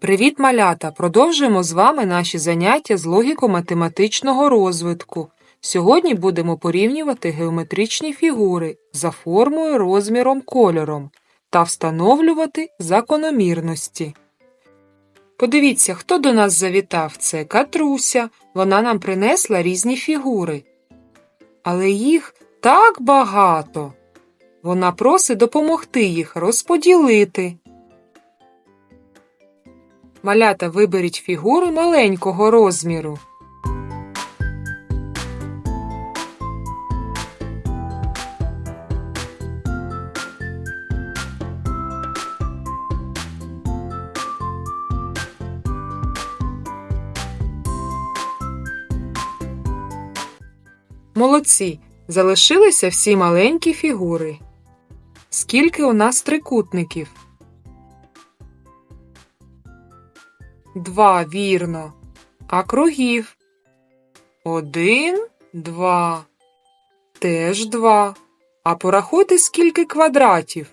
Привіт, малята! Продовжуємо з вами наші заняття з логіко-математичного розвитку. Сьогодні будемо порівнювати геометричні фігури за формою, розміром, кольором та встановлювати закономірності. Подивіться, хто до нас завітав. Це Катруся. Вона нам принесла різні фігури. Але їх так багато. Вона просить допомогти їх розподілити. Малята виберіть фігури маленького розміру. Молодці! Залишилися всі маленькі фігури. Скільки у нас трикутників? Два, вірно. А кругів? Один, два. Теж два. А порахуйте, скільки квадратів?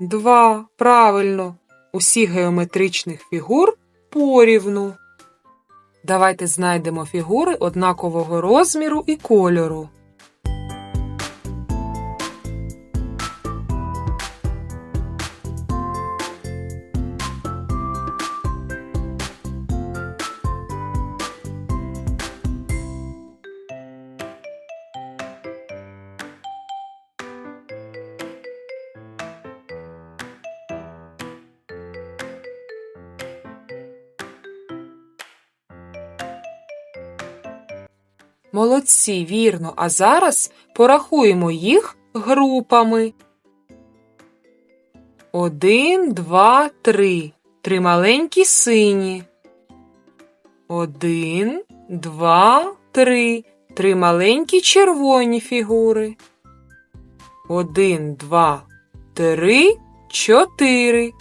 Два. Правильно. Усіх геометричних фігур порівну. Давайте знайдемо фігури однакового розміру і кольору. Молодці, вірно. А зараз порахуємо їх групами. Один, два, три. Три маленькі сині. Один, два, три. Три маленькі червоні фігури. Один, два, три, чотири.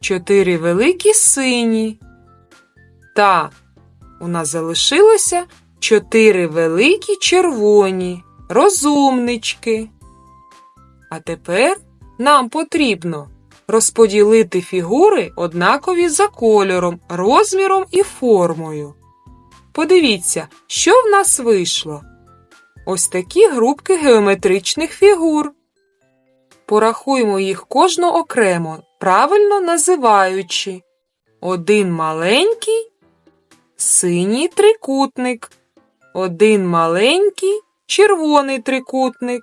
Чотири великі сині. Та у нас залишилося чотири великі червоні, розумнички. А тепер нам потрібно розподілити фігури однакові за кольором, розміром і формою. Подивіться, що в нас вийшло. Ось такі групки геометричних фігур. Порахуємо їх кожну окремо, правильно називаючи. Один маленький синій трикутник, один маленький червоний трикутник,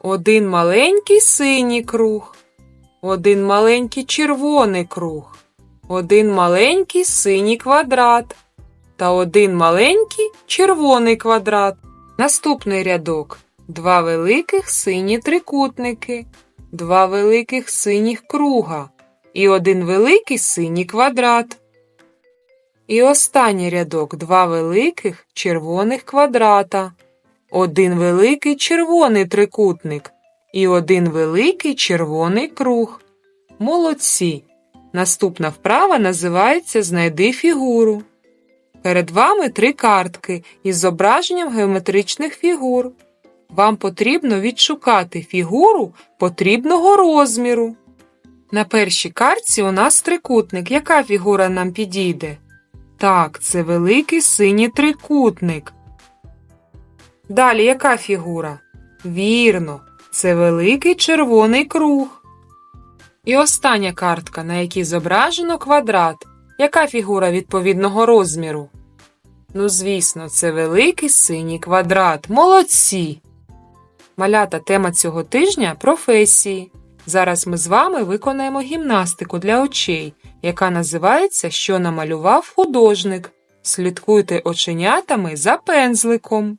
один маленький синій круг, один маленький червоний круг, один маленький синій квадрат та один маленький червоний квадрат. Наступний рядок два великих сині трикутники, два великих синіх круга і один великий синій квадрат. І останній рядок два великих червоних квадрата, один великий червоний трикутник і один великий червоний круг. Молодці! Наступна вправа називається Знайди фігуру. Перед вами три картки із зображенням геометричних фігур. Вам потрібно відшукати фігуру потрібного розміру. На першій картці у нас трикутник. Яка фігура нам підійде? Так, це великий синій трикутник. Далі яка фігура? Вірно, це великий червоний круг. І остання картка, на якій зображено квадрат. Яка фігура відповідного розміру? Ну, звісно, це великий синій квадрат. Молодці! Малята тема цього тижня професії. Зараз ми з вами виконаємо гімнастику для очей, яка називається Що намалював художник. Слідкуйте оченятами за пензликом.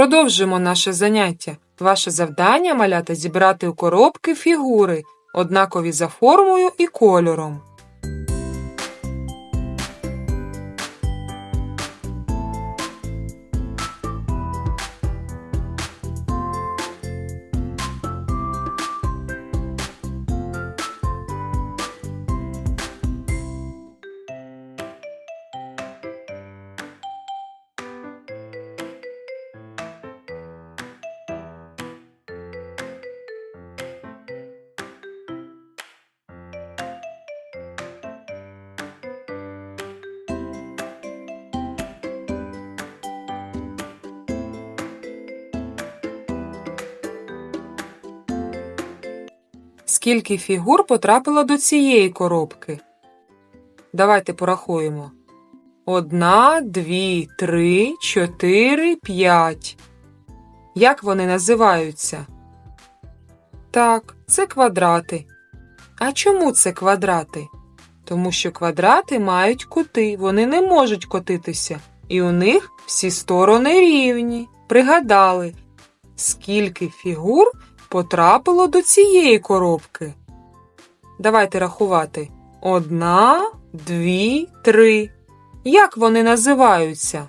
Продовжуємо наше заняття. Ваше завдання малята зібрати у коробки фігури, однакові за формою і кольором. Скільки фігур потрапило до цієї коробки? Давайте порахуємо. Одна, дві, три, чотири, п'ять. Як вони називаються? Так, це квадрати. А чому це квадрати? Тому що квадрати мають кути, вони не можуть котитися, і у них всі сторони рівні. Пригадали, скільки фігур потрапило до цієї коробки. Давайте рахувати. Одна, дві, три. Як вони називаються?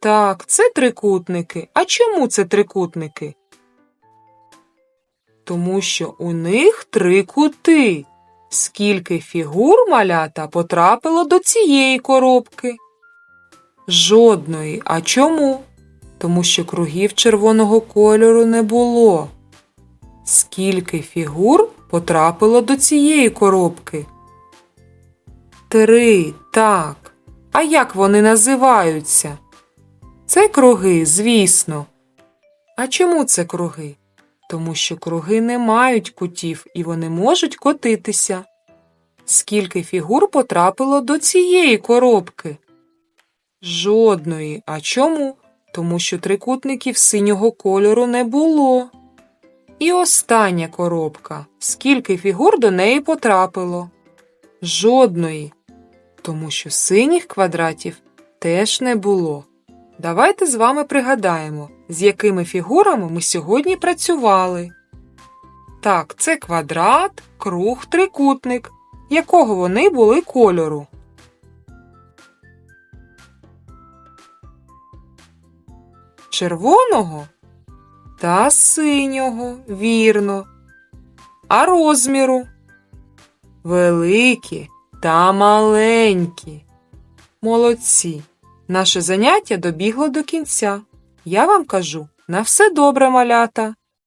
Так, це трикутники. А чому це трикутники? Тому що у них три кути. Скільки фігур малята потрапило до цієї коробки? Жодної. А чому? Тому що кругів червоного кольору не було. Скільки фігур потрапило до цієї коробки? Три, так. А як вони називаються? Це круги, звісно. А чому це круги? Тому що круги не мають кутів і вони можуть котитися. Скільки фігур потрапило до цієї коробки? Жодної. А чому? Тому що трикутників синього кольору не було. І остання коробка. Скільки фігур до неї потрапило? Жодної. Тому що синіх квадратів теж не було. Давайте з вами пригадаємо, з якими фігурами ми сьогодні працювали. Так, це квадрат, круг, трикутник. Якого вони були кольору? Червоного та синього, вірно. А розміру? Великі та маленькі. Молодці. Наше заняття добігло до кінця. Я вам кажу на все добре, малята.